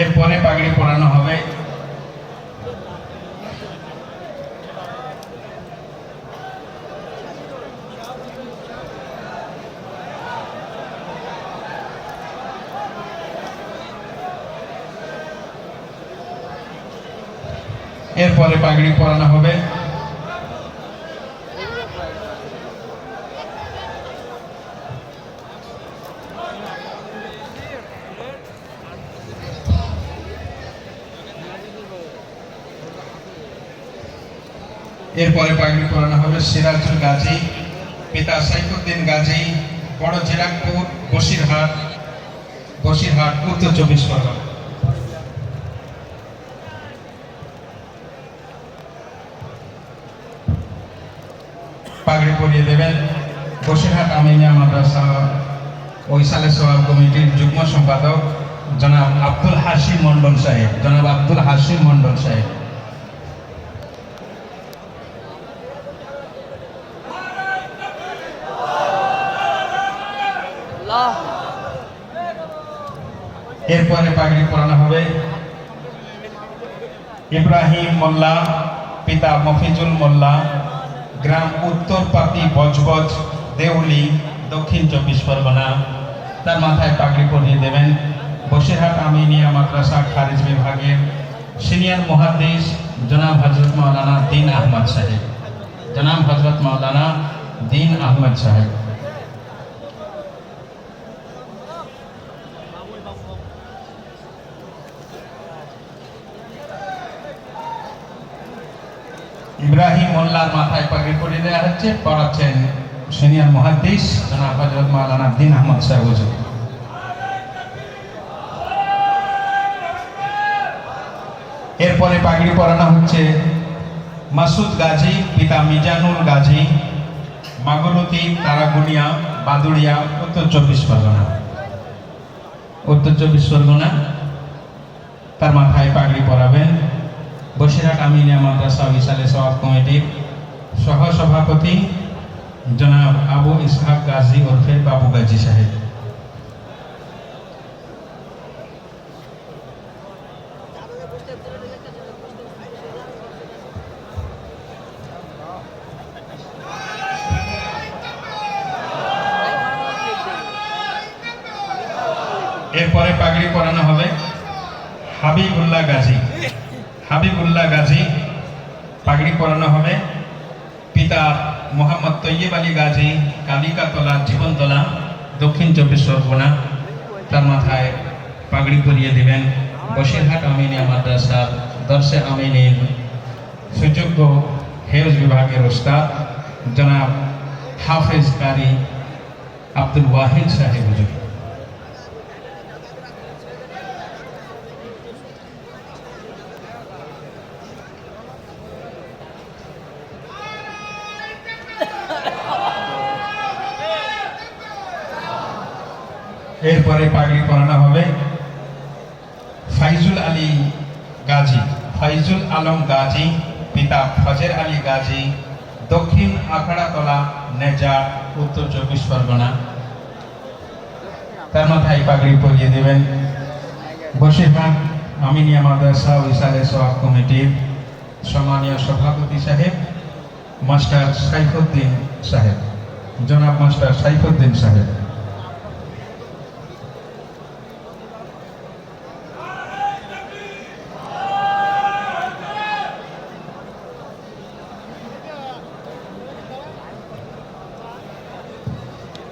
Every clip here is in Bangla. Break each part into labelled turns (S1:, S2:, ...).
S1: এরপরে পাগড়ি পরানো হবে। এরপরে পাগড়ি পরানো হবে। এরপরে পাগড়ি পরানো হবে সিরাজুল গাজী, পিতা সাইফুদ্দিন গাজী, বড় জিরাকপুর, বসিরহাট বসিরহাট, উত্তর চব্বিশ পরগনা। পাগড়ি পরিয়ে দেবেন বসিরহাট আমিনিয়া মাদ্রাসা, ওই সালে সোয়াব কমিটির যুগ্ম সম্পাদক জনাব আব্দুল হাসিম মন্ডল সাহেব। জনাব আব্দুল হাসিম মন্ডল সাহেব। এরপরে পাগড়ি পরানো হবে। ইব্রাহিম মোল্লা, পিতা মফিজুল মোল্লা, গ্রাম উত্তরপাতি বজবজ, দেউলি, দক্ষিণ চব্বিশ পরগনা। তার মাথায় পাগড়ি পরিয়ে দেবেন। বসিরহাট আমিনিয়া মাদ্রাসা খারিজ বিভাগের সিনিয়র মহাদিস জনাব হজরত মাওলানা দিন আহমদ সাহেব। জনাব হজরত মাওলানা দিন আহমদ সাহেব ইব্রাহিম মোল্লার মাথায় পাগড়ি পরিয়ে দেওয়া হচ্ছে, পড়াচ্ছেন সিনিয়র মহাদিস জনাব হজরত মাওলানা দিন আহমদ সাহেব হুজুর। এরপরে পাগড়ি পরানো হচ্ছে মাসুদ গাজী, পিতা মিজানুল গাজী মাগলতি তারাগুনিয়া, বাদুড়িয়া, উত্তর চব্বিশ পরগনা। উত্তর চব্বিশ পরগনা, তার মাথায় পাগড়ি পরাবেন বসিরহাট আমিনিয়া মাদ্রাসা বিশালে সভাব কমিটির সহ সভাপতি জনাব আবু ইসহাক গাজী ওরফে বাবু গাজী সাহেব। এরপরে পাগড়ি পরানো হবে হাবিবুল্লাহ গাজী। হাবিবুল্লাহ গাজী, পাগড়ি পরানো হবে। পিতা মোহাম্মদ তৈয়ব আলী গাজী, কালিকাতলা জীবনতলা, দক্ষিণ চব্বিশ পরগনা। তার মাথায় পাগড়ি পরিয়ে দিবেন। বসিরহাট আমিনিয়া মাদ্রাসার দর্শে আমিনের সুযোগ্য হেলথ বিভাগের ওস্তাদ, জনাব হাফেজ কারি আব্দুল ওয়াহিদ সাহেব হুজুর। এরপরে পাগড়ি পরানো হবে ফাইজুল আলী গাজী। ফাইজুল আলম গাজী, পিতা ফজের আলী গাজী, দক্ষিণ আখড়াতলা নেজা উত্তর চব্বিশ পরগনা। তার মাথায় পাগড়ি পরিয়ে দেবেন। বসিরহাট আমিনিয়া মাদ্রাসা ইসালে সোয়াব কমিটির সম্মানীয় সভাপতি সাহেব। মাস্টার সাইফুদ্দিন সাহেব। জনাব মাস্টার সাইফুদ্দিন সাহেব।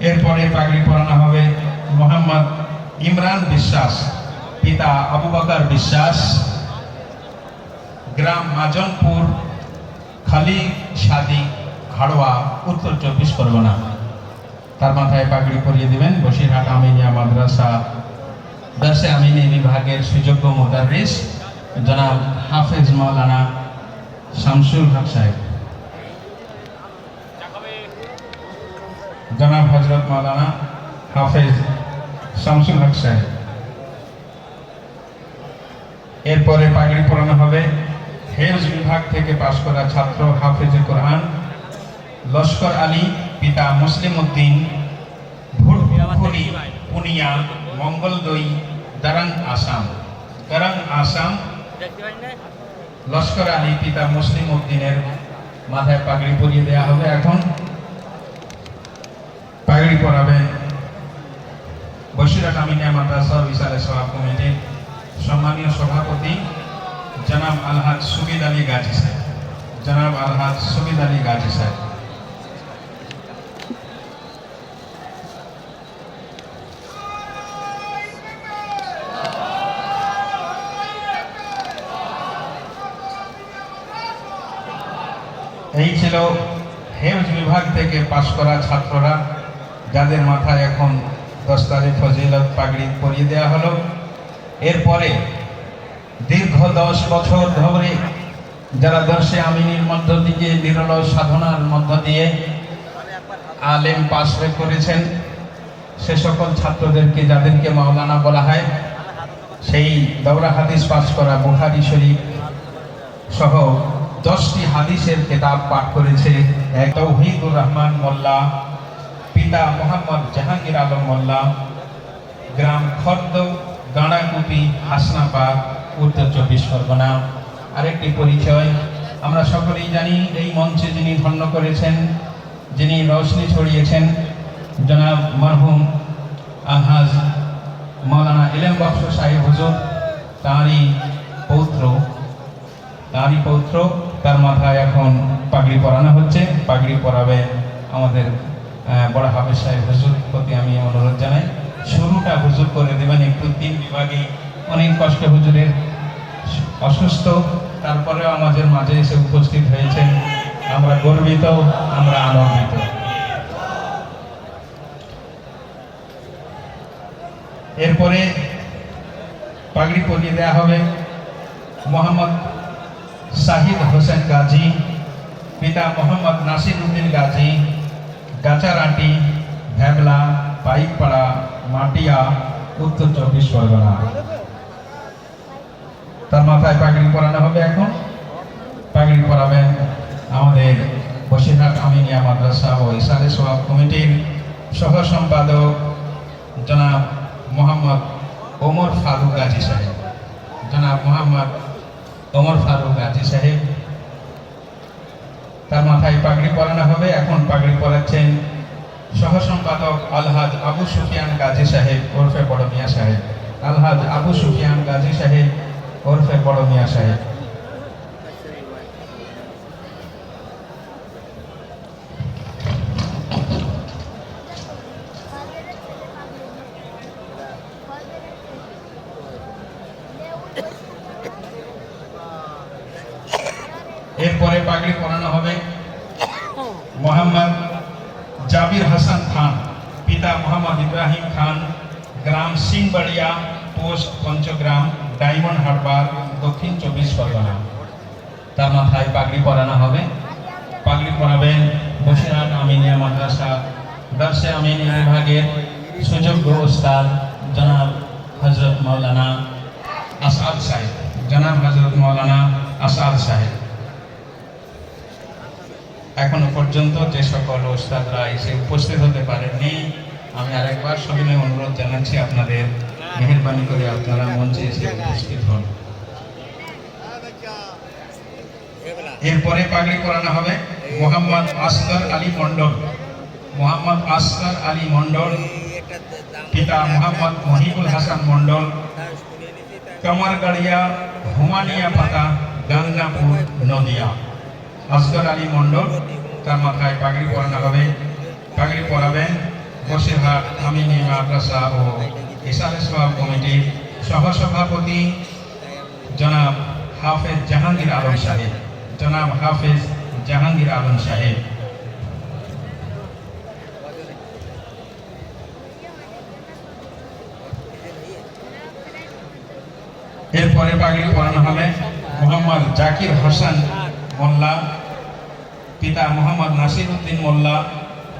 S1: এরপরে পাগড়ি পরানো হবে মোহাম্মদ ইমরান বিশ্বাস, পিতা আবু বকর বিশ্বাস, গ্রাম মাজনপুর খালি সাদি হাড়োয়া উত্তর চব্বিশ পরগনা। তার মাথায় পাগড়ি পরিয়ে দিবেন, বসিরহাট আমিনিয়া মাদ্রাসা। দার্সে আমিনী বিভাগের সুযোগ্য মোদারিস জনাব হাফেজ মাওলানা শামসুল হক সাহেব। জনাব হজরত মাওলানা হাফেজ শামসুল হক সাহেব। এরপরে পাগড়ি পরানো হবে হেফজ বিভাগ থেকে পাশ করা ছাত্র হাফেজে কোরআন, লস্কর আলী, পিতা মুসলিম উদ্দিন ভুটপুরি পুনিয়া মঙ্গলদৈ দারাং আসাম। দারাং আসাম, লস্কর আলী, পিতা মুসলিম উদ্দিনের মাথায় পাগড়ি পরিয়ে দেওয়া হবে এখন। পাগড়ি পরাবেন বসিরহাট আমিনিয়া মাদ্রাসা, বিশালে সভা কমিটির সম্মানীয় সভাপতি জনাব আলহাজ সুবিদ আলী গাজী সাহেব। জনাব আলহাজ সুবিদ আলী গাজী সাহেব। এই ছিল হেমস বিভাগ থেকে পাশ করা ছাত্ররা, যাদের মাথায় এখন দস্তারে ফজিলত পাগড়ি পরিয়ে দেওয়া হলো। এরপরে দীর্ঘ দশ বছর ধরে যারা দর্শে আমিনীর মধ্য দিয়ে বিরল সাধনার মধ্য দিয়ে আলেম পাশ করেছেন, সে সকল ছাত্রদেরকে যাদেরকে মাওলানা বলা হয়, সেই দৌরা হাদিস পাশ করা বুখারি শরীফ সহ দশটি হাদিসের কেতাব পাঠ করেছে এক তৌহিদুর রহমান মোল্লা, পিতা মোহাম্মদ জাহাঙ্গীর আলম মোল্লা, গ্রাম খর্দ গাঁড়াকুপি হাসনাবাদ উত্তর চব্বিশ পরগনা। আরেকটি পরিচয়, আমরা সকলেই জানি এই মঞ্চে যিনি ধন্য করেছেন, যিনি রোশনি ছড়িয়েছেন, জনাব মরহুম আলহাজ মৌলানা ইলেম বক্স সাহেব হুজুর, তাঁরই পৌত্র, তারই পৌত্র, তার মাথায় এখন পাগড়ি পরানো হচ্ছে। পাগড়ি পরাবে আমাদের বড় হাফেজ সাহেব হুজুর প্রতি আমি অনুরোধ জানাই। শুরুটা হুজুর করে দেবেন, একটু তিন বিভাগে। অনেক কষ্ট হুজুরের অসুস্থ, তারপরেও আমাদের মাঝে এসে উপস্থিত হয়েছেন। আমরা গর্বিত, আমরা আনন্দিত। এরপরে পাগড়ি পরিয়ে দেওয়া হবে মোহাম্মদ শাহিদ হোসেন গাজী, পিতা মোহাম্মদ নাসির উদ্দিন গাজী গাচারাটি ভ্যাবলা পাইকপাড়া, মাটিয়া, উত্তর চব্বিশ পরগনা। তার মাথায় পাগড়ি পরানো হবে এখন। পাগড়ি পরাবেন আমাদের বসিরহাট আমিনিয়া মাদ্রাসা ও ইসারে সোয়াব কমিটির সহ সম্পাদক জনাব মোহাম্মদ ওমর ফারুক গাজী সাহেব। জনাব মোহাম্মদ ওমর ফারুক গাজী সাহেব, তার মাথায় পাগড়ি পরানো হবে। এখন পাগড়ি পরাচ্ছেন সহ সম্পাদক আলহাজ আবু সুফিয়ান গাজী সাহেব ওরফে বড় মিয়া সাহেব। আলহাজ আবু সুফিয়ান গাজী সাহেব ওরফে বড় মিয়া সাহেব। এরপরে পাগড়ি পরানো হবে মোহাম্মদ জাবির হাসান খান, পিতা মোহাম্মদ ইব্রাহিম খান, গ্রাম সিংবাড়িয়া পোস্ট পঞ্চগ্রাম, ডায়মন্ড হারবার, দক্ষিণ চব্বিশ পরগনা। তার মাথায় পাগড়ি পরানো হবে। পাগড়ি পরাবেন বসিরহাট আমিনিয়া মাদ্রাসা, দার্সে আমিনিয়া বিভাগের সুযোগ্য ওস্তাদ জনাব হজরত মৌলানা আসাদ সাহেব। জনাব হজরত মৌলানা আসাদ সাহেব। এখনও পর্যন্ত যে সকল ওস্তাদরা এসে উপস্থিত হতে পারেননি, আমি আরেকবার সবিনয় অনুরোধ জানাচ্ছি আপনাদের। মেহরবানি করে আপনারা মঞ্চে এসে উপস্থিত হন। এরপরে পাগড়ি পরানো হবে মোহাম্মদ আসগর আলী মন্ডল মোহাম্মদ আসগর আলী মন্ডল পিতা মোহাম্মদ মহিবুল হাসান মন্ডল কামারগাড়িয়া, হুমানিয়া পাতা, গঙ্গাপুর, নদিয়া। আসগর আলী মন্ডল তার মাথায় পাগড়ি পরানো হবে। পাগড়ি পরাবেন বসিরহাট আমিনী মাদ্রাসা ও ইসালে সভা কমিটির সহসভাপতি জনাব হাফেজ জাহাঙ্গীর আলম সাহেব। জনাব হাফেজ জাহাঙ্গীর আলম সাহেব। এরপরে পাগড়ি পরানো হবে মোহাম্মদ জাকির হোসেন মোল্লা, পিতা মোহাম্মদ নাসির উদ্দিন মোল্লা,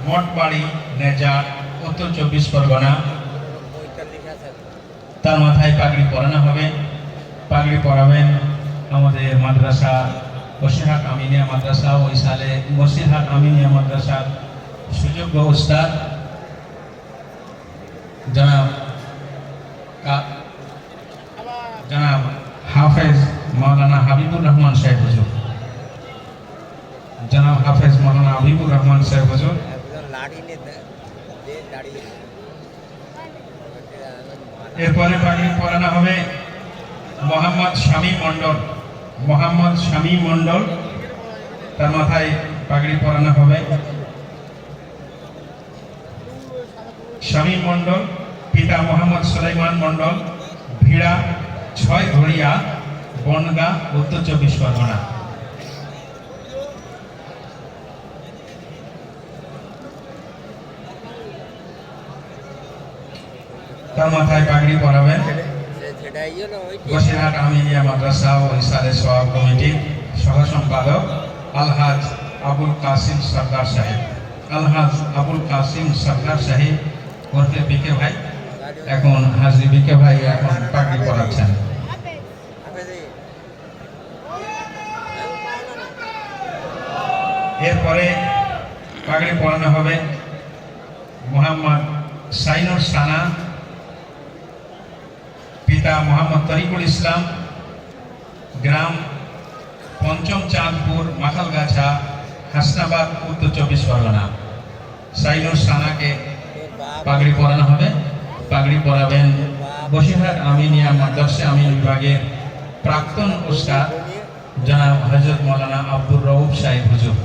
S1: মঠবাড়ি নেজা উত্তর চব্বিশ পরগনা। তার মাথায় পাগড়ি পরানো হবে। পাগড়ি পরাবেন আমাদের মাদ্রাসা বসিরহাট আমিনিয়া মাদ্রাসা, ওই সালে বসিরহাট আমিনিয়া মাদ্রাসার সুযোগ্য উস্তাদ জনাব জনাব হাফেজ মাওলানা হাবিবুর রহমান সাহেব হুজুর। জনাব হাফেজ মাওলানা হাবিবুর রহমান সাহেব হুজুর। এরপরে পাগড়ি পরানো হবে মোহাম্মদ শামী মণ্ডল। মোহাম্মদ শামী মণ্ডল, তার মাথায় পাগড়ি পরানো হবে। শামী মণ্ডল, পিতা মোহাম্মদ সুলাইমান মণ্ডল, ভিড়া, ছয় ঘড়িয়া, বনগা, উত্তর চব্বিশ পরগনা। তার মাথায় পাগড়ি পরাবেন? বসিরহাট আমিনিয়া মাদ্রাসা ও ইসারে সোয়াব কমিটির সহ সম্পাদক আলহাজ আবুল কাসিম সরদার সাহেব। আলহাজ আবুল কাসিম সরদার সাহেব, ওরফে বিকে ভাই, এখন হাজি বিকে ভাই এখন পাগড়ি পরাচ্ছেন। এরপরে পাগড়ি পরানো হবে মোহাম্মদ সাইনুর সানা পিতা মোহাম্মদ তরিকুল ইসলাম, গ্রাম পঞ্চম চাঁদপুর মাখালগাছা হাসনাবাদ, উত্তর চব্বিশ পরগনা। সাইনুর সানাকে পাগড়ি পরানো হবে। পাগড়ি পরাবেন বসিরহাট আমিনিয়া মাদ্রাসা আমিন বিভাগের প্রাক্তন উস্তাদ জনাব হজরত মৌলানা আব্দুর রউফ সাহেব হুজুর।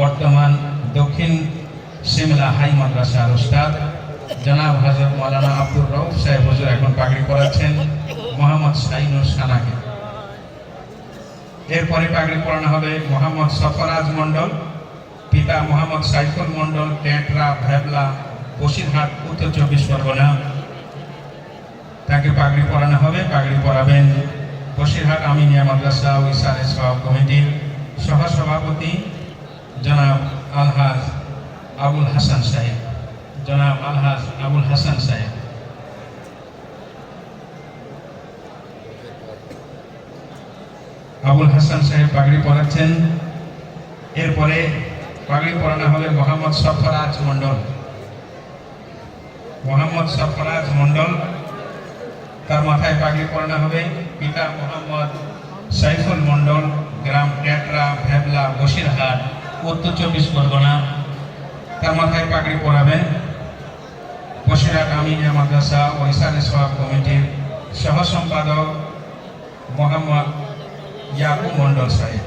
S1: বর্তমান দক্ষিণ সিমলা হাই মাদ্রাসার উস্তাদ। জনাব হজরত মৌলানা আব্দুর রউফ সাহেব হুজুর এখন পাগড়ি পরাচ্ছেন মোহাম্মদ সাইনুর সানাকে এরপরে পাগড়ি পরানো হবে মোহাম্মদ সফরাজ মণ্ডল, পিতা মোহাম্মদ সাইফুল মণ্ডল টেটরা ভ্যাবলা, বসিরহাট, উত্তর চব্বিশ পরগনা। তাকে পাগড়ি পরানো হবে, পাগড়ি পরাবেন বসিরহাট আমিনিয়া মাদ্রাসা ও ইসারে সব কমিটির সহসভাপতি জনাব আলহাজ আবুল হাসান সাহেব। জনাব আলহাজ আবুল হাসান সাহেব আবুল হাসান সাহেব পাগড়ি পরাচ্ছেন। এরপরে পাগড়ি পরানো হবে মোহাম্মদ সফরাজ মণ্ডল। মোহাম্মদ সফরাজ মণ্ডল, তার মাথায় পাগড়ি পরানো হবে পিতা মোহাম্মদ সাইফুল মণ্ডল, গ্রাম ট্যাটরা ভ্যাবলা বসিরহাট, উত্তর চব্বিশ পরগনা। তার মাথায় পাগড়ি পরাবেন বসিরহাট আমিনিয়া মাদ্রাসা ও ইসানে সোয়াব কমিটির সহ সম্পাদক মোহাম্মদ ইয়াকু মণ্ডল সাহেব।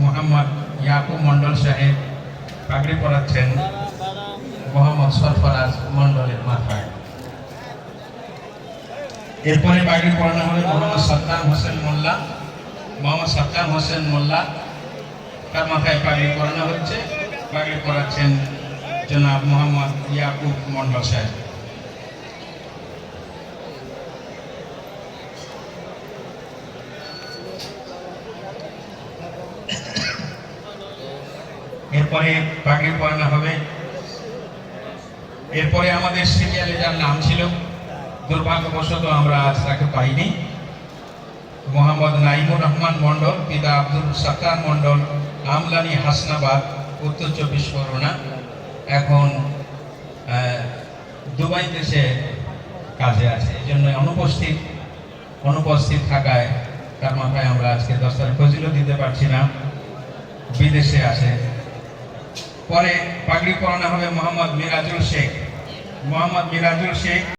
S1: মোহাম্মদ ইয়াকু মণ্ডল সাহেব পাগড়ি পরাচ্ছেন মোহাম্মদ সরফরাজ মণ্ডলের মাথায়। এরপরে পাগড়ি পরানো হবে মোহাম্মদ সত্তার হোসেন মোল্লা। মোহাম্মদ সত্তার হোসেন মোল্লা তার মাথায় পাগড়ি পরানো হচ্ছে। পাগড়ি পরাচ্ছেন জনাব মোহাম্মদ ইয়াকুব মণ্ডল সাহেব। এরপরে পাগড়ি পরানো হবে। এরপরে আমাদের সিরিয়ালে যার নাম ছিল, দুর্ভাগ্যবশত আমরা আজ তাকে পাইনি। মোহাম্মদ নাইমুর রহমান মণ্ডল, পিতা আব্দুল সাত্তার মণ্ডল, আমলানি হাসনাবাদ, উত্তর চব্বিশ পরগনা। এখন দুবাই দেশে কাজে আছে। এই জন্য অনুপস্থিত অনুপস্থিত থাকায় তার মাথায় আমরা আজকে দশ তারিখ ফজিলও দিতে পারছি না। বিদেশে আছে। পরে পাগড়ি পরানো হবে মোহাম্মদ মিরাজুল শেখ। মোহাম্মদ মিরাজুল শেখ